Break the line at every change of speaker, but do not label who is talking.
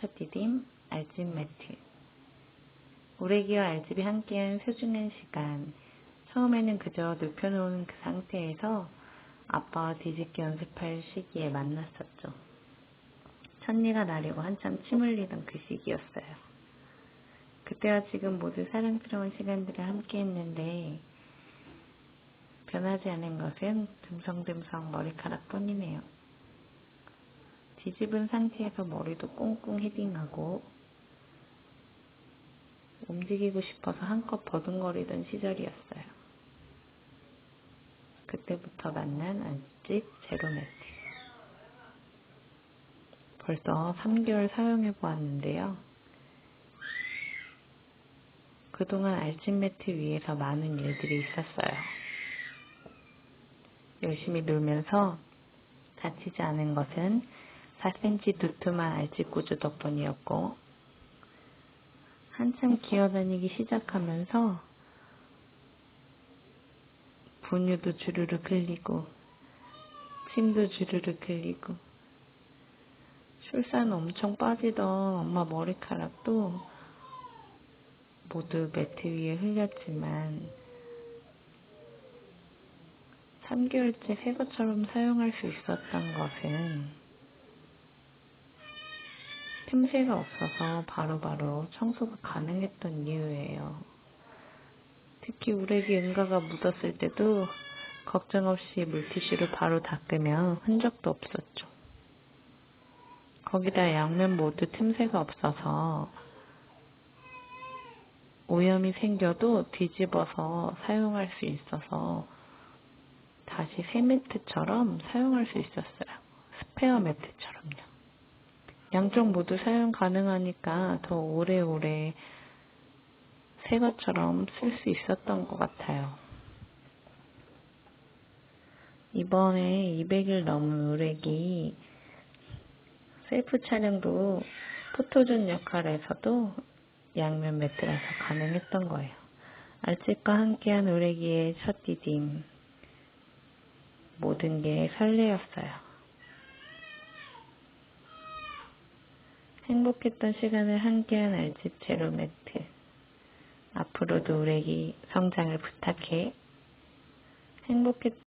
첫 디딤 알집 매트 우레기와 알집이 함께한 소중한 시간 처음에는 그저 눕혀놓은 그 상태에서 아빠와 뒤집기 연습할 시기에 만났었죠. 첫니가 나려고 한참 침 흘리던 그 시기였어요. 그때와 지금 모두 사랑스러운 시간들을 함께 했는데 변하지 않은 것은 듬성듬성 머리카락 뿐이네요. 뒤집은 상태에서 머리도 꽁꽁 헤딩하고 움직이고 싶어서 한껏 버둥거리던 시절이었어요. 그때부터 만난 안집 제로매트. 벌써 3개월 사용해 보았는데요. 그동안 알집 매트 위에서 많은 일들이 있었어요. 열심히 놀면서 다치지 않은 것은 4cm 두툼한 알집 구조 덕분이었고 한참 기어다니기 시작하면서 분유도 주르륵 흘리고 침도 주르륵 흘리고 출산 엄청 빠지던 엄마 머리카락도 모두 매트 위에 흘렸지만 3개월째 새 것처럼 사용할 수 있었던 것은 틈새가 없어서 바로바로 바로 청소가 가능했던 이유예요. 특히 우레기 응가가 묻었을 때도 걱정 없이 물티슈로 바로 닦으면 흔적도 없었죠. 거기다 양면 모두 틈새가 없어서 오염이 생겨도 뒤집어서 사용할 수 있어서 다시 새 매트처럼 사용할 수 있었어요. 스페어 매트처럼요. 양쪽 모두 사용 가능하니까 더 오래오래 새 것처럼 쓸 수 있었던 것 같아요. 이번에 200일 넘은 우렉이 셀프 촬영도 포토존 역할에서도 양면 매트라서 가능했던 거예요. 알집과 함께한 우레기의 첫 디딤 모든 게 설레였어요. 행복했던 시간을 함께한 알집 제로매트. 앞으로도 우레기 성장을 부탁해. 행복했던